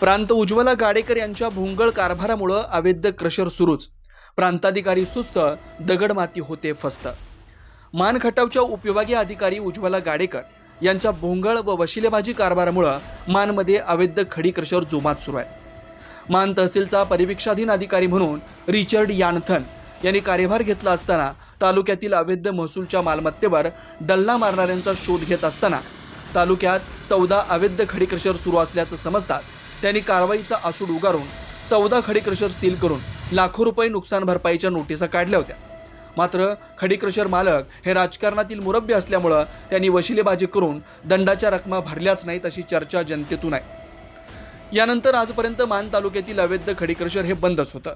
प्रांत उज्ज्वला गाडेकर यांच्या भोंगळ कारभारामुळं अवैध क्रशर सुरूच. प्रांताधिकारी सुस्त दगडमाती होते फस्त. मान खटावच्या उपविभागीय अधिकारी उज्ज्वला गाडेकर यांच्या भोंगळ व वशिलेबाजी कारभारामुळं मानमध्ये अवैध खडी क्रशर जोमात सुरू आहे. मान तहसीलचा परिवीक्षाधीन अधिकारी म्हणून रिचर्ड यानथन यांनी कार्यभार घेतला असताना तालुक्यातील अवैध महसूलच्या मालमत्तेवर डल्ला मारणाऱ्यांचा शोध घेत असताना तालुक्यात चौदा अवैध खडी क्रशर सुरू असल्याचं समजताच त्यांनी कारवाईचा आसूड उगारून चौदा खडी क्रशर सील करून लाखो रुपये नुकसान भरपाईच्या नोटिसा काढल्या होत्या. मात्र खडी क्रशर मालक हे राजकारणातील मुरब्बी असल्यामुळं त्यांनी वशिलेबाजी करून दंडाच्या रकमा भरल्याच नाहीत अशी चर्चा जनतेतून आहे. यानंतर आजपर्यंत मान तालुक्यातील अवैध खडी क्रशर हे बंदच होतं.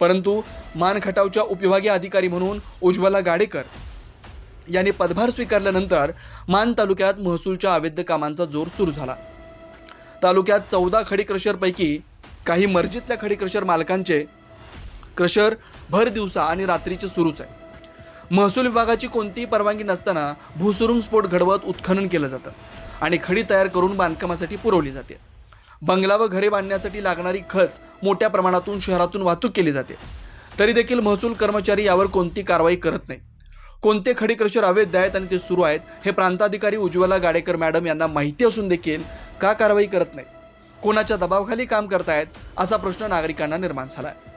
परंतु मान खटावच्या उपविभागीय अधिकारी म्हणून उज्ज्वला गाडेकर यांनी पदभार स्वीकारल्यानंतर मान तालुक्यात महसूलच्या अवैध कामांचा जोर सुरू झाला. तालुक्यात चौदा खडी क्रशरपैकी काही मर्जीतल्या खडी क्रशर मालकांचे क्रशर भर दिवसा आणि रात्रीचे सुरूच आहे. महसूल विभागाची कोणतीही परवानगी नसताना भूसुरुंग स्फोट घडवत उत्खनन केलं जातं आणि खडी तयार करून बांधकामासाठी पुरवली जाते. बंगला व घरे बांधण्यासाठी लागणारी खच मोठ्या प्रमाणातून शहरातून वाहतूक केली जाते. तरी देखील महसूल कर्मचारी यावर कोणती कारवाई करत नाही कोणते खडी क्रशर अवैध आहेत आणि ते सुरू आहेत हे प्रांताधिकारी उज्ज्वला गाडेकर मॅडम यांना माहिती असून देखील का कारवाई करत नाही कोणाच्या दबावाखाली काम करतायत असा प्रश्न नागरिकांना निर्माण झाला आहे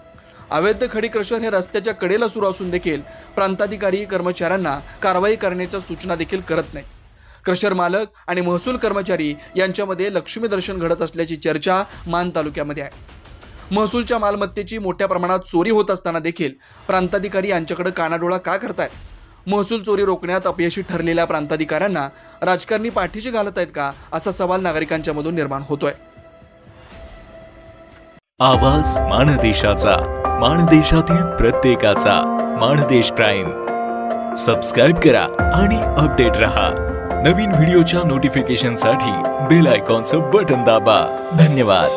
अवैध खडी क्रशर हे रस्त्याच्या कडेला सुरू असून देखील प्रांताधिकारी कर्मचाऱ्यांना कारवाई करण्याच्या सूचना देखील करत नाही क्रशर मालक आणि महसूल कर्मचारी यांच्यामध्ये लक्ष्मी दर्शन घडत असल्याची चर्चा मान तालुक्यामध्ये आहे. महसूलच्या मालमत्तेची मोठ्या प्रमाणात चोरी होत असताना देखील प्रांताधिकारी यांच्याकडे कानाडोळा का करतायत? महसूल चोरी रोखण्यात अपयशी ठरलेल्या प्रांताधिकाऱ्यांना राजकारणी पाठीशी घालत आहेत का असा सवाल नागरिकांच्या मधून निर्माण होतोय. आवाज माणदेशाचा माणदेशातील प्रत्येकाचा माणदेश प्राईम. सबस्क्राईब करा आणि अपडेट रहा. नवीन व्हिडिओच्या नोटिफिकेशनसाठी बेल आयकॉनचं बटन दाबा. धन्यवाद.